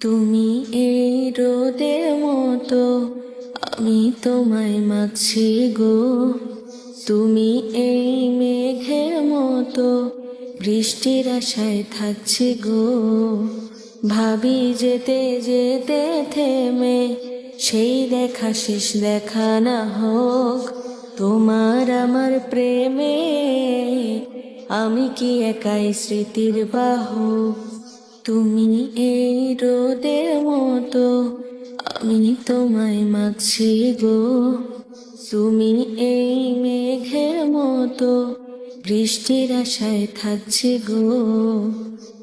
তুমি এই রোদের মতো, আমি তোমায় মাছি গো। তুমি এই মেঘের মতো, বৃষ্টির আশায় থাকছি গো। ভাবি যেতে যেতে থেমে, সেই দেখা শেষ দেখা না হোক। তোমার আমার প্রেমে, আমি কি একাই স্মৃতির বাহক? তুমি এই রোদের মতো, আমি তোমায় মাছি গো। তুমি এই মেঘের মতো, বৃষ্টির আশায় থাকছি গো।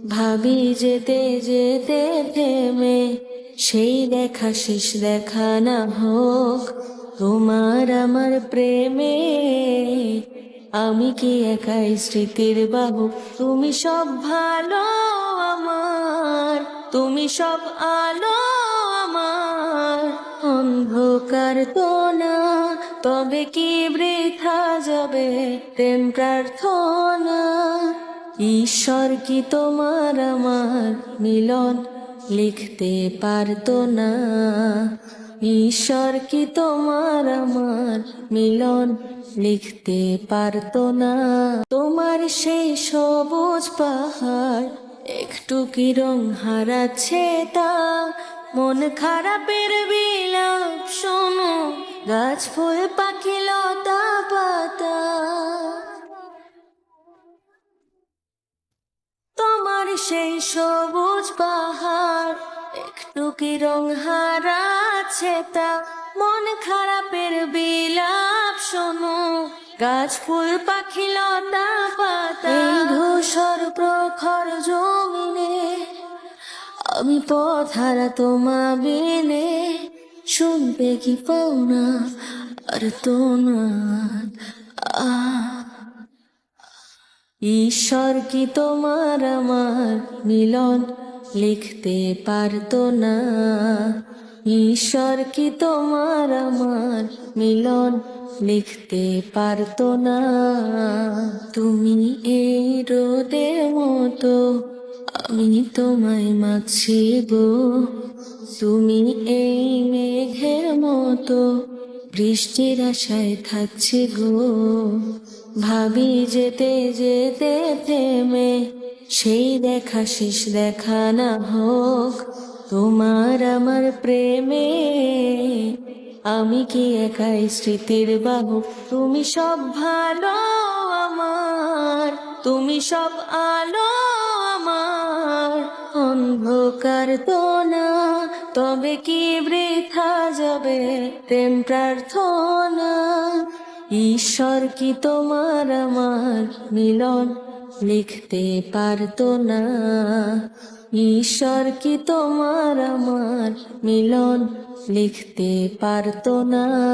ভাবি যেতে যেতে থেমে, সেই দেখা শেষ দেখা না হোক, তোমার আমার প্রেমে আমি কি একাই স্মৃতির বাহু? তুমি সব ভালো আমার। তুমি সব আলো আমার। অন্ধকার তো না, তবে কি বৃথা যাবে প্রেম প্রার্থনা? ঈশ্বর কি তোমার আমার মিলন? লিখতে পারতো না। ঈশ্বর কি তোমার আমার মিলন লিখতে পারতো না? তোমার সেই সবুজ পাহাড়, একটু কি রং হারাচ্ছে তা? মন খারাপের বিলাপ, শোনো, গাছ ফুল সেই সবুজ পাহাড়। একটু কি রং হারাচ্ছে তা? মন খারাপের বিলাপ শোনো। গাছ, ফুল, পাখি, লতা পাতা। ধূসর প্রখর জমিনে আমি পথারা তোমা বিনে শুনবে কি পাও না আর তো না। আহ ঈশ্বর কি তোমার আমার মিলন লিখতে পারতো না? ঈশ্বর কি তোমার আমার মিলন লিখতে পারতো না? তুমি এই রোদের মতো আমি তোমায় মাছি গো তুমি এই মেঘের মতো বৃষ্টির আশায় থাকছি গো। ভাবি যেতে যেতে থেমে, সেই দেখা শেষ দেখা না হোক, তোমার আমার প্রেমে। আমি কি একাই স্মৃতির বাহক তুমি সব ভালো আমার, তুমি সব আলো আমার। অন্ধকার তো না, তবে কি বৃথা যাবে প্রেম প্রার্থনা? ঈশ্বর কি তোমার আমার মিলন লিখতে পারতো না? ঈশ্বর কি তোমার আমার মিলন লিখতে পারতো না?